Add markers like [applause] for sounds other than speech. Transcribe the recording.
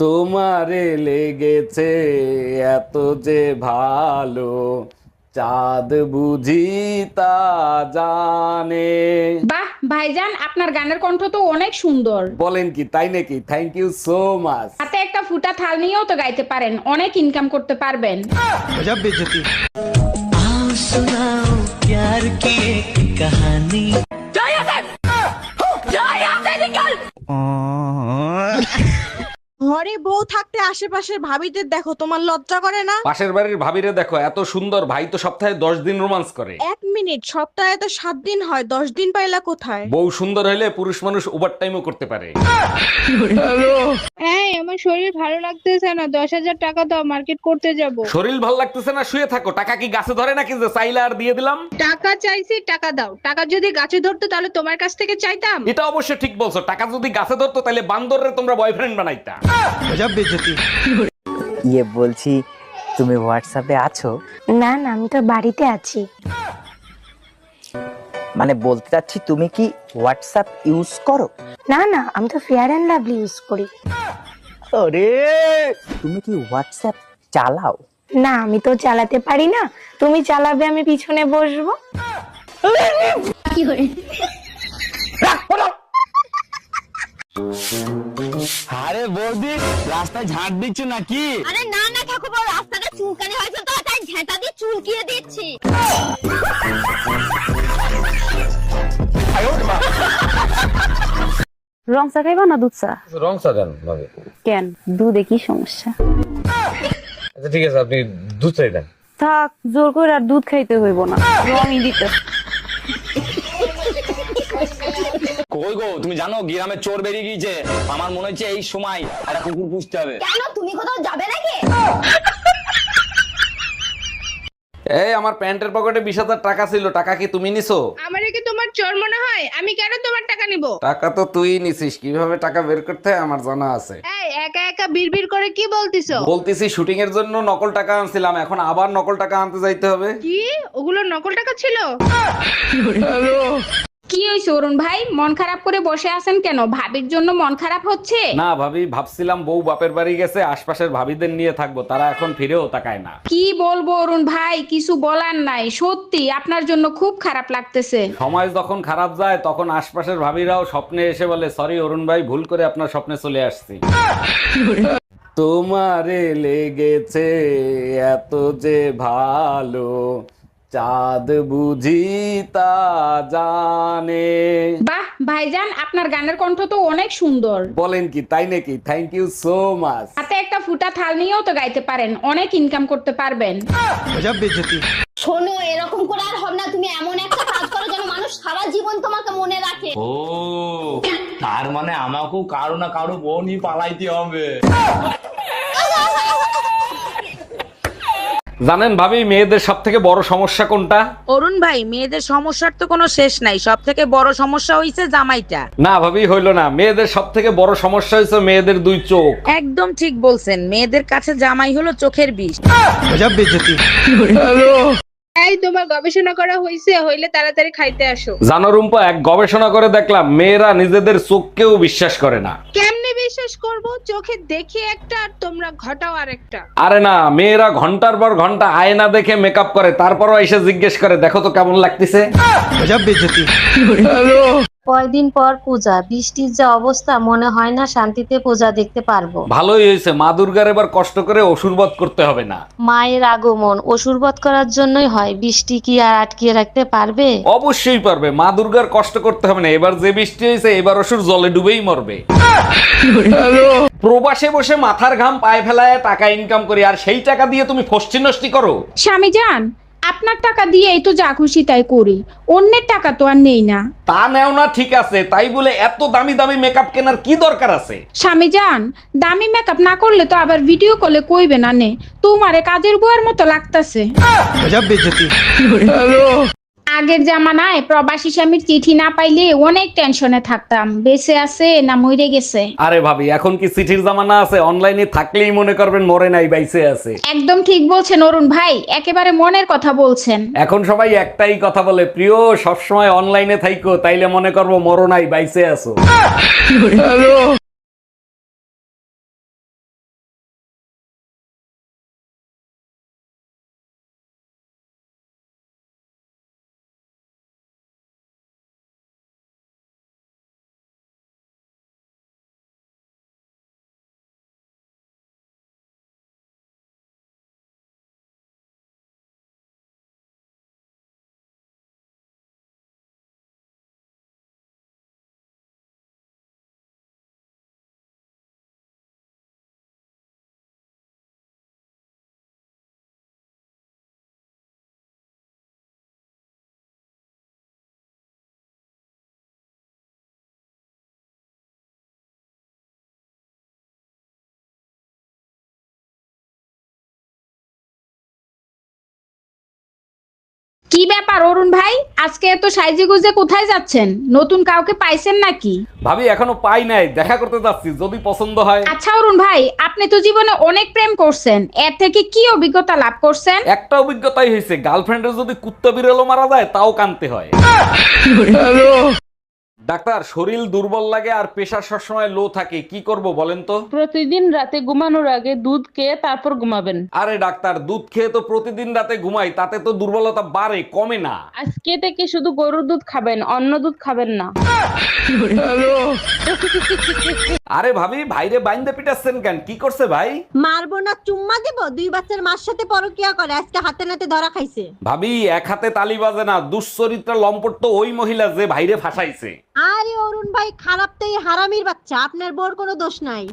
তোমারে লেগেছে এত যে ভালো চাঁদ বুঝি তা জানে বাহ ভাইজান আপনার গানের কণ্ঠ তো অনেক সুন্দর বলেন কি তাই নাকি থ্যাংক ইউ সো মাচ হাতে একটা ফুটা থাল নিয়েও তো গাইতে পারেন অনেক ইনকাম করতে পারবেন ঘরে বউ থাকতে আশেপাশের ভাবিদের দেখো তোমার লজ্জা করে না? পাশের বাড়ির ভাবিরে দেখো এত সুন্দর ভাই তো সপ্তাহে দশ দিন রোমান্স করে। এক মিনিট সপ্তাহে তো সাত দিন হয় দশ দিন পাইলা কোথায়? বউ সুন্দর হলে পুরুষ মানুষ ওভার টাইমও করতে পারে। এই আমার শরীর ভালো লাগতেছে না দশ হাজার টাকা দাও মার্কেট করতে যাব। শরীর ভালো লাগতেছে না শুয়ে থাকো। টাকা কি গাছে ধরে নাকি যে চাইলে আর দিয়ে দিলাম? টাকা চাইছি টাকা দাও। টাকা যদি গাছে ধরতো তাহলে তোমার কাছ থেকে চাইতাম। এটা অবশ্য ঠিক বলছো টাকা যদি গাছে ধরতো তাহলে বান্দররে তোমরা বয়ফ্রেন্ড বানাইতা। ইয়ে বলছি তুমি হোয়াটসঅ্যাপে আছো? না না আমি তো বাড়িতে আছি। মানে বলতে চাচ্ছি তুমি কি হোয়াটসঅ্যাপ ইউজ করো? না না আমি তো ফেয়ার অ্যান্ড লাভলি ইউজ করি। আরে তুমি কি হোয়াটসঅ্যাপ চালাও? না আমি তো চালাতে পারি না। তুমি চালাবে আমি পিছনে বসবো। আরে বৌদি রাস্তায় ঝাঁট দিচ্ছ নাকি? আরে না না ঠাকুর রাস্তাটা চুলকানি হয়েছে তো তাই ঝেঁটা দিয়ে চুলকিয়ে দিচ্ছি। রং চা খাইবা না দুধ চা? রং সাজান ভাবে। কেন? দুধে কি সমস্যা? আচ্ছা ঠিক আছে আপনি দুধ চাই দেন। থাক জোর করে আর দুধ খাইতে হইব না। রঙই দিতে। কই গো তুমি জানো গ্রামে চোর বেরিয়ে গিয়েছে। আমার মনে হচ্ছে এই সময় একটা কুকুর পুষতে হবে। কেন? তুমি কোথাও যাবে নাকি? এই আমার প্যান্টের পকেটে বিশ হাজার টাকা ছিল টাকা কি তুমি নিছো? আমার কি তোমার চোর মনে হয়? আমি কেন তোমার টাকা নিব? টাকা তো তুই নিছিস কীভাবে টাকা বের করতে হয় আমার জানা আছে। এই একা একা বিড়বিড় করে কি বলতিছো? বলতেছি শুটিং এর জন্য নকল টাকা আনছিলাম এখন আবার নকল টাকা আনতে যাইতে হবে। কি? ওগুলো নকল টাকা ছিল? কি হয়েছে অরুণ ভাই? মন খারাপ করে বসে আছেন কেন? ভাবির জন্য মন খারাপ হচ্ছে? না ভাবি ভাবছিলাম বউ বাপের বাড়ি গেছে আশপাশের ভাবিদের নিয়ে থাকব তারা এখন ফিরেও তাকায় না। কি বলব অরুণ ভাই? কিছু বলার নাই সত্যি আপনার জন্য খুব খারাপ লাগতেছে। সময় যখন খারাপ যায় তখন আশপাশের ভাবিরাও স্বপ্নে এসে বলে সরি অরুণ ভাই ভুল করে আপনার স্বপ্নে চলে আসছি। তোমারে লেগেছে এত যে ভালো চাঁদ বুঝি তা জানে। বাহ ভাইজান আপনার গানের কণ্ঠ তো অনেক সুন্দর। বলেন কি তাই নাকি? থ্যাংক ইউ সো মাচ হাতে একটা ফুটা থাল নিয়েও তো গাইতে পারেন অনেক ইনকাম করতে পারবেন। শোনো এরকম করে আর হবে না তুমি এমন একটা কাজ করো যেন মানুষ সারা জীবন তোমাকে মনে রাখে। ও তার মানে আমাকেও কারও না কারও বোনই পালাইতে হবে। জানেন ভাবি মেয়েদের সব থেকে বড় সমস্যা কোনটা? অরুণ ভাই মেয়েদের সমস্যার তো কোনো শেষ নাই। সব থেকে বড় সমস্যা হইছে জামাইটা। না ভাবি হইল না। মেয়েদের সব থেকে বড় সমস্যা হয়েছে মেয়েদের দুই চোখ। একদম ঠিক বলছেন। মেয়েদের কাছে জামাই হলো চোখের বিষ। এই তোমার গবেষণা করা হইছে হইলে তাড়াতাড়ি খাইতে আসো। জানো রুম্পা এক গবেষণা করে দেখলাম মেয়েরা নিজেদের চোখকেও বিশ্বাস করে না। কেমনে বিশ্বাস করব চোখে দেখি একটা আর তোমরা ঘটাও আরেকটা। আরে না মেয়েরা ঘণ্টার পর ঘণ্টা আয়না দেখে মেকআপ করে তারপরও এসে জিজ্ঞেস করে দেখো তো কেমন লাগতেছে? কয়দিন পর পূজা বৃষ্টির যা অবস্থা মনে হয় না শান্তিতে পূজা দেখতে পারব। ভালোই হয়েছে মা দুর্গার এবার কষ্ট করে অসুরবধ করতে হবে না। মায়ের আগমন অসুরবধ করার জন্যই হয় বৃষ্টি কি আর আটকিয়ে রাখতে পারবে? অবশ্যই পারবে মা দুর্গার কষ্ট করতে হবে না এবার যে বৃষ্টি হয়েছে এবার অসুর জলে ডুবেই মরবে। প্রবাসে বসে মাথার ঘাম পায়ে ফেলায় টাকা ইনকাম করি আর সেই টাকা দিয়ে তুমি ফষ্টি নষ্টি করো। স্বামী যান আপনার টাকা দিয়ে এই তো যা খুশি তাই করি। অন্যের টাকা তো আর নেই না। তা নেও না ঠিক আছে। তাই বলে এত দামি দামি মেকআপ কেনার কি দরকার আছে? স্বামী জান দামি মেকআপ না করলে তো আবার ভিডিও কলে কইবে না নে। তোমারে কাজের বুয়ার মতো লাগতাছে। আগের জামানায় প্রবাসী স্বামীর চিঠি না পাইলে অনেক টেনশনে থাকতাম। বেঁচে আছে না মরে গেছে? আরে ভাবি এখন কি চিঠির জামানা আছে? অনলাইনে থাকলেই মনে করবেন মরে নাই বাইসে আছে। একদম ঠিক বলছেন অরুণ ভাই একেবারে মনের কথা বলছেন। এখন সবাই একটাই কথা বলে প্রিয় সবসময় অনলাইনে থাইকো তাইলে মনে করব মরো নাই বাইসে আছো। [laughs] কি ব্যাপার অরুণ ভাই? আজকে এত সাইজে গুজে কোথায় যাচ্ছেন? নতুন কাউকে পাইছেন নাকি? ভাবি এখনও পাই নাই। দেখা করতে যাচ্ছি যদি পছন্দ হয়। আচ্ছা অরুণ ভাই আপনি তো জীবনে অনেক প্রেম করছেন। এর থেকে কি অভিজ্ঞতা লাভ করছেন? একটা অভিজ্ঞতাই হয়েছে গার্লফ্রেন্ডের যদি কুত্তা বিড়ালও মারা যায় তাও কানতে হয়। [laughs] ডাক্তার শরীর দুর্বল লাগে আর প্রেশার সবসময় লো থাকে কি করব বলেন তো? প্রতিদিন রাতে ঘুমানোর আগে দুধ খেয়ে তারপর ঘুমাবেন। আরে ডাক্তার দুধ খেয়ে তো প্রতিদিন রাতে ঘুমাই তাতে তো দুর্বলতা বাড়ে কমে না। আজকে থেকে শুধু গরুর দুধ খাবেন অন্য দুধ খাবেন না। আরে ভাবি ভাইরে বাইন্দে পিটাচ্ছেন কেন? কি করছে ভাই? মারবো না চুম্মা দিব? দুই বাচ্চার মার সাথে পরকিয়া করে আজকে হাতে নাতে ধরা খাইছে। ভাবি এক হাতে তালি বাজে না দুশ্চরিত্রা লম্পট তো ওই মহিলা যে ভাইরে ফাঁসাইছে। আরে অরুণ ভাই খারাপ তো এই হারামির বাচ্চা। আপনার বোর কোনো দোষ নাই।